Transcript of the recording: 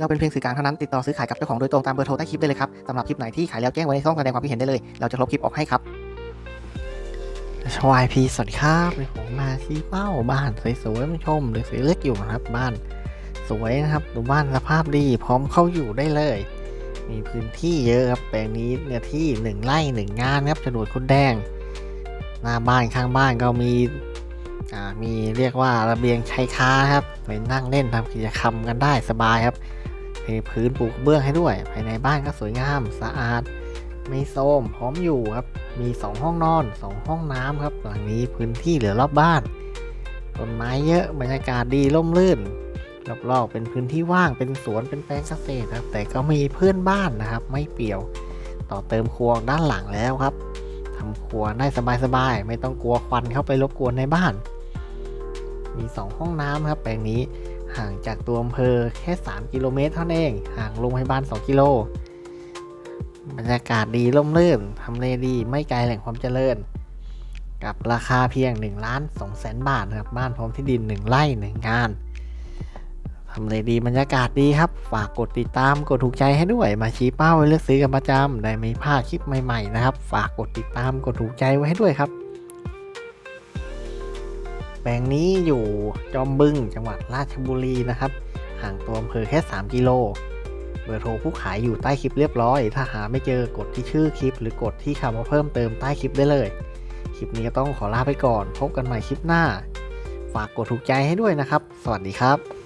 เราเป็นเพียงสื่อกลางเท่านั้นติดต่อซื้อขายกับเจ้าของโดยตรงตามเบอร์โทรใต้คลิปได้เลยครับสำหรับคลิปไหนที่ขายแล้วแจ้งไว้ในช่องแสดงความคิดเห็นได้เลย เราจะลบคลิปออกให้ครับชวายพีสวัสดีครับผมมาที่เป้าบ้านสวยๆมาชมหรือสวยเลือกอยู่นะครับ บ้านสวยนะครับดูบ้านสภาพดีพร้อมเข้าอยู่ได้เลย มีพื้นที่เยอะครับแปลงนี้เนื้อที่หนึ่งไร่หนึ่งงานครับโฉนดคุณแดง หน้าบ้านข้างบ้านก็มีอ่ามีเรียกว่าระเบียงชายคาครับไปนั่งเล่นทำกิจกรรมกันได้สบายครับ พื้นปูกระเบื้องให้ด้วย ภายในบ้านก็สวยงามสะอาด ไม่โทรมพร้อมอยู่ครับ มี 2 ห้องนอน 2 ห้องน้ำครับหลังนี้พื้นที่เหลือรอบบ้านต้นไม้เยอะบรรยากาศดีร่มรื่นรอบๆเป็นพื้นที่ว่างเป็นสวนเป็นแปลงเกษตรครับ แต่ก็มีเพื่อนบ้านนะครับ ไม่เปี่ยว ต่อเติมครัวด้านหลังแล้วครับทำครัวได้สบายๆไม่ต้องกลัวควันเข้าไปรบกวนในบ้าน มี 2 ห้องน้ำครับ แปลงนี้ ห่างจากตัวอำเภอแค่ 3 กิโลเมตรเท่านั้นเอง ห่างโรงพยาบาล 2 กิโล บรรยากาศดีร่มรื่นทำเลดี ไม่ไกลแหล่งความเจริญ กับราคาเพียง1ล้าน2แสนบาทครับ บ้านพร้อมที่ดิน 1ไร่1งานทำเลดีบรรยากาศดีครับ ฝากกดติดตามกดถูกใจให้ด้วย มาชี้เป้าไว้เลือกซื้อกันประจำได้ไม่พลาดคลิปใหม่ๆนะครับ ฝากกดติดตามกดถูกใจไว้ให้ด้วยครับ แปลงนี้อยู่จอมบึงจังหวัดราชบุรีนะครับ ห่างตัวอำเภอแค่ 3 กิโล เบอร์โทรผู้ขายอยู่ใต้คลิปเรียบร้อย ถ้าหาไม่เจอกดที่ชื่อคลิป หรือกดที่คำว่าเพิ่มเติมใต้คลิปได้เลย คลิปนี้ก็ต้องขอลาไปก่อน พบกันใหม่คลิปหน้า ฝากกดถูกใจให้ด้วยนะครับ สวัสดีครับ